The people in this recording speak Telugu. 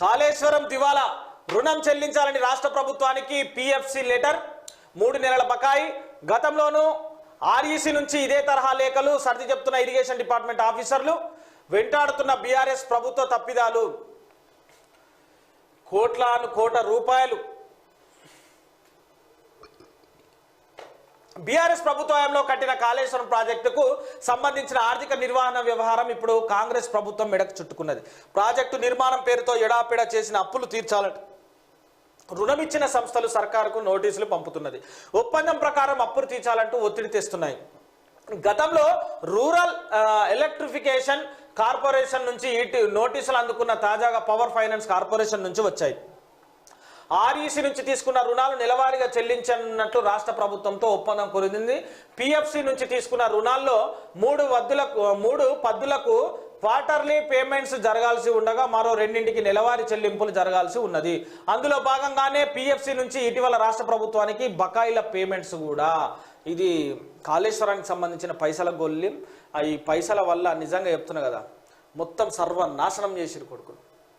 కాళేశ్వరం దివాలా రుణం చెల్లించాలని రాష్ట్ర ప్రభుత్వానికి పిఎఫ్సి లెటర్ మూడు నెలల బకాయి. గతంలోనూ ఆర్ఈసి నుంచి ఇదే తరహా లేఖలు సర్ది చెప్తున్న ఇరిగేషన్ డిపార్ట్మెంట్ ఆఫీసర్లు వెంటాడుతున్న బీఆర్ఎస్ ప్రభుత్వ తప్పిదాలు. కోట్లాను కోట రూపాయలు బీఆర్ఎస్ ప్రభుత్వంలో కట్టిన కాళేశ్వరం ప్రాజెక్టుకు సంబంధించిన ఆర్థిక నిర్వహణ వ్యవహారం ఇప్పుడు కాంగ్రెస్ ప్రభుత్వం మెడకు చుట్టుకున్నది. ప్రాజెక్టు నిర్మాణం పేరుతో ఎడాపెడా చేసిన అప్పులు తీర్చాలంటే. రుణమిచ్చిన సంస్థలు సర్కారుకు నోటీసులు పంపుతున్నది. ఒప్పందం ప్రకారం అప్పులు తీర్చాలంటూ ఒత్తిడి తెస్తున్నాయి. గతంలో రూరల్ ఎలక్ట్రిఫికేషన్ కార్పొరేషన్ నుంచి ఇటు నోటీసులు అందుకున్న తాజాగా పవర్ ఫైనాన్స్ కార్పొరేషన్ నుంచి వచ్చాయి. ఆర్ఈసీ నుంచి తీసుకున్న రుణాలు నెలవారీగా చెల్లించనున్నట్లు రాష్ట్ర ప్రభుత్వంతో ఒప్పందం కుదిరింది. పిఎఫ్సి నుంచి తీసుకున్న రుణాల్లో మూడు వద్దులకు మూడు పద్దులకు క్వార్టర్లీ పేమెంట్స్ జరగాల్సి ఉండగా మరో రెండింటికి నెలవారీ చెల్లింపులు జరగాల్సి ఉన్నది. అందులో భాగంగానే పిఎఫ్సి నుంచి ఇటీవల రాష్ట్ర ప్రభుత్వానికి బకాయిల పేమెంట్స్ కూడా. ఇది కాళేశ్వరానికి సంబంధించిన పైసల గొల్లి. ఈ పైసల వల్ల నిజంగా చెప్తున్నా కదా మొత్తం సర్వనాశనం చేసిరు కొడుకులు.